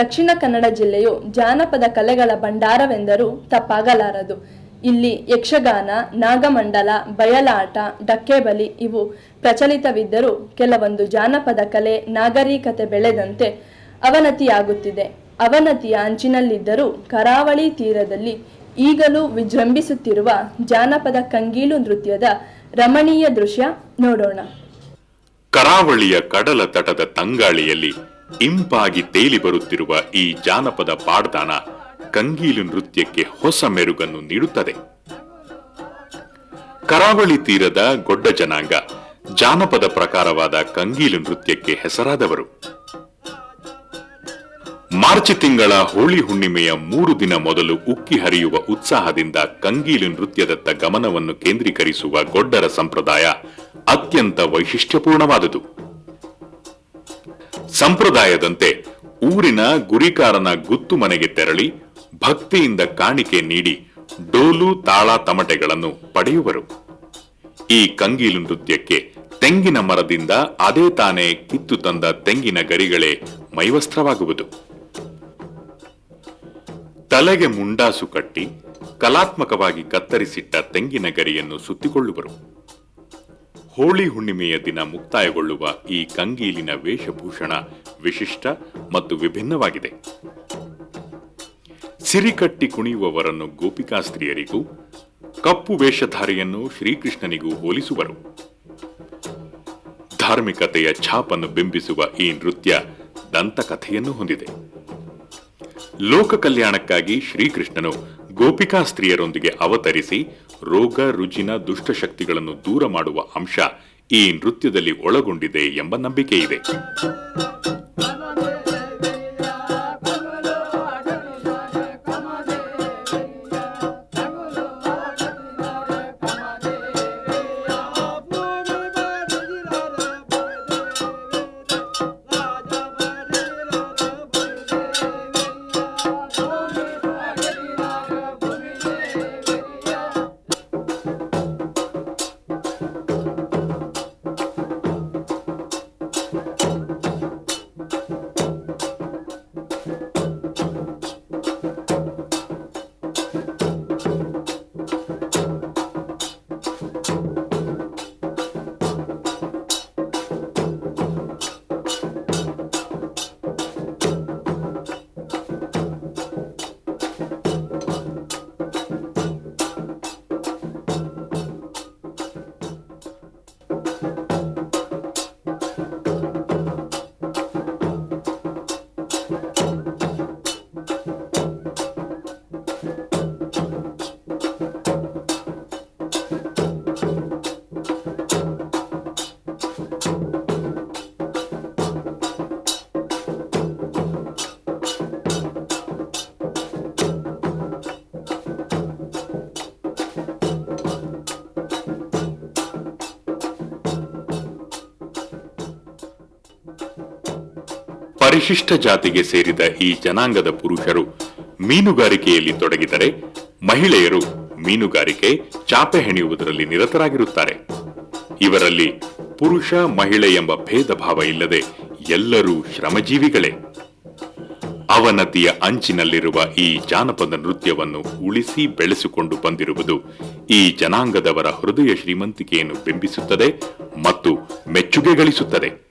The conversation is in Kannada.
ದಕ್ಷಿಣ ಕನ್ನಡ ಜಿಲ್ಲೆಯು ಜಾನಪದ ಕಲೆಗಳ ಭಂಡಾರವೆಂದರೂ ತಪ್ಪಾಗಲಾರದು. ಇಲ್ಲಿ ಯಕ್ಷಗಾನ, ನಾಗಮಂಡಲ, ಬಯಲಾಟ, ಡಕ್ಕೆಬಲಿ ಇವು ಪ್ರಚಲಿತವಿದ್ದರೂ ಕೆಲವೊಂದು ಜಾನಪದ ಕಲೆ ನಾಗರಿಕತೆ ಬೆಳೆದಂತೆ ಅವನತಿಯಾಗುತ್ತಿದೆ. ಅವನತಿಯ ಅಂಚಿನಲ್ಲಿದ್ದರೂ ಕರಾವಳಿ ತೀರದಲ್ಲಿ ಈಗಲೂ ವಿಜೃಂಭಿಸುತ್ತಿರುವ ಜಾನಪದ ಕಂಗೀಲು ನೃತ್ಯದ ರಮಣೀಯ ದೃಶ್ಯ ನೋಡೋಣ. ಕರಾವಳಿಯ ಕಡಲ ತಟದ ತಂಗಾಳಿಯಲ್ಲಿ ಇಂಪಾಗಿ ತೇಲಿ ಬರುತ್ತಿರುವ ಈ ಜಾನಪದ ಪಾಡ್ದಾನ ಕಂಗೀಲು ನೃತ್ಯಕ್ಕೆ ಹೊಸ ಮೆರುಗನ್ನು ನೀಡುತ್ತದೆ. ಕರಾವಳಿ ತೀರದ ಗೊಡ್ಡ ಜನಾಂಗ ಜಾನಪದ ಪ್ರಕಾರವಾದ ಕಂಗೀಲು ನೃತ್ಯಕ್ಕೆ ಹೆಸರಾದವರು. ಮಾರ್ಚ್ ತಿಂಗಳ ಹೋಳಿ ಹುಣ್ಣಿಮೆಯ ಮೂರು ದಿನ ಮೊದಲು ಉಕ್ಕಿ ಹರಿಯುವ ಉತ್ಸಾಹದಿಂದ ಕಂಗೀಲು ನೃತ್ಯದತ್ತ ಗಮನವನ್ನು ಕೇಂದ್ರೀಕರಿಸುವ ಗೊಡ್ಡರ ಸಂಪ್ರದಾಯ ಅತ್ಯಂತ ವೈಶಿಷ್ಟ್ಯಪೂರ್ಣವಾದುದು. ಸಂಪ್ರದಾಯದಂತೆ ಊರಿನ ಗುರಿಕಾರನ ಗುತ್ತು ಮನೆಗೆ ತೆರಳಿ ಭಕ್ತಿಯಿಂದ ಕಾಣಿಕೆ ನೀಡಿ ಡೋಲು ತಾಳ ತಮಟೆಗಳನ್ನು ಪಡೆಯುವರು. ಈ ಕಂಗೀಲು ನೃತ್ಯಕ್ಕೆ ತೆಂಗಿನ ಮರದಿಂದ ಅದೇ ತಾನೇ ಕಿತ್ತು ತಂದ ತೆಂಗಿನ ಗರಿಗಳೇ ಮೈವಸ್ತ್ರವಾಗುವುದು. ತಲೆಗೆ ಮುಂಡಾಸು ಕಟ್ಟಿ ಕಲಾತ್ಮಕವಾಗಿ ಕತ್ತರಿಸಿಟ್ಟ ತೆಂಗಿನ ಗರಿಯನ್ನು ಸುತ್ತಿಕೊಳ್ಳುವರು. ಹೋಳಿ ಹುಣ್ಣಿಮೆಯ ದಿನ ಮುಕ್ತಾಯಗೊಳ್ಳುವ ಈ ಕಂಗೀಲಿನ ವೇಷಭೂಷಣ ವಿಶಿಷ್ಟ ಮತ್ತು ವಿಭಿನ್ನವಾಗಿದೆ. ಸಿರಿಕಟ್ಟಿ ಕುಣಿಯುವವರನ್ನು ಗೋಪಿಕಾ ಸ್ತ್ರೀಯರಿಗೂ, ಕಪ್ಪು ವೇಷಧಾರಿಯನ್ನು ಶ್ರೀಕೃಷ್ಣನಿಗೂ ಹೋಲಿಸುವರು. ಧಾರ್ಮಿಕತೆಯ ಛಾಪನ್ನು ಬಿಂಬಿಸುವ ಈ ನೃತ್ಯ ದಂತಕಥೆಯನ್ನು ಹೊಂದಿದೆ. ಲೋಕ ಕಲ್ಯಾಣಕ್ಕಾಗಿ ಶ್ರೀಕೃಷ್ಣನು ಗೋಪಿಕಾ ಸ್ತ್ರೀಯರೊಂದಿಗೆ ಅವತರಿಸಿ ರೋಗ, ರುಜಿನ, ದುಷ್ಟಶಕ್ತಿಗಳನ್ನು ದೂರ ಮಾಡುವ ಅಂಶ ಈ ನೃತ್ಯದಲ್ಲಿ ಒಳಗೊಂಡಿದೆ ಎಂಬ ನಂಬಿಕೆ ಇದೆ ಪರಿಶಿಷ್ಟ ಜಾತಿಗೆ ಸೇರಿದ ಈ ಜನಾಂಗದ ಪುರುಷರು ಮೀನುಗಾರಿಕೆಯಲ್ಲಿ ತೊಡಗಿದರೆ ಮಹಿಳೆಯರು ಮೀನುಗಾರಿಕೆ ಚಾಪೆ ಹೆಣೆಯುವುದರಲ್ಲಿ ನಿರತರಾಗಿರುತ್ತಾರೆ. ಇವರಲ್ಲಿ ಪುರುಷ, ಮಹಿಳೆ ಎಂಬ ಭೇದ ಭಾವ ಇಲ್ಲದೆ ಎಲ್ಲರೂ ಶ್ರಮಜೀವಿಗಳೇ. ಅವನತಿಯ ಅಂಚಿನಲ್ಲಿರುವ ಈ ಜಾನಪದ ನೃತ್ಯವನ್ನು ಉಳಿಸಿ ಬೆಳೆಸಿಕೊಂಡು ಬಂದಿರುವುದು ಈ ಜನಾಂಗದವರ ಹೃದಯ ಶ್ರೀಮಂತಿಕೆಯನ್ನು ಬಿಂಬಿಸುತ್ತದೆ ಮತ್ತು ಮೆಚ್ಚುಗೆ ಗಳಿಸುತ್ತದೆ.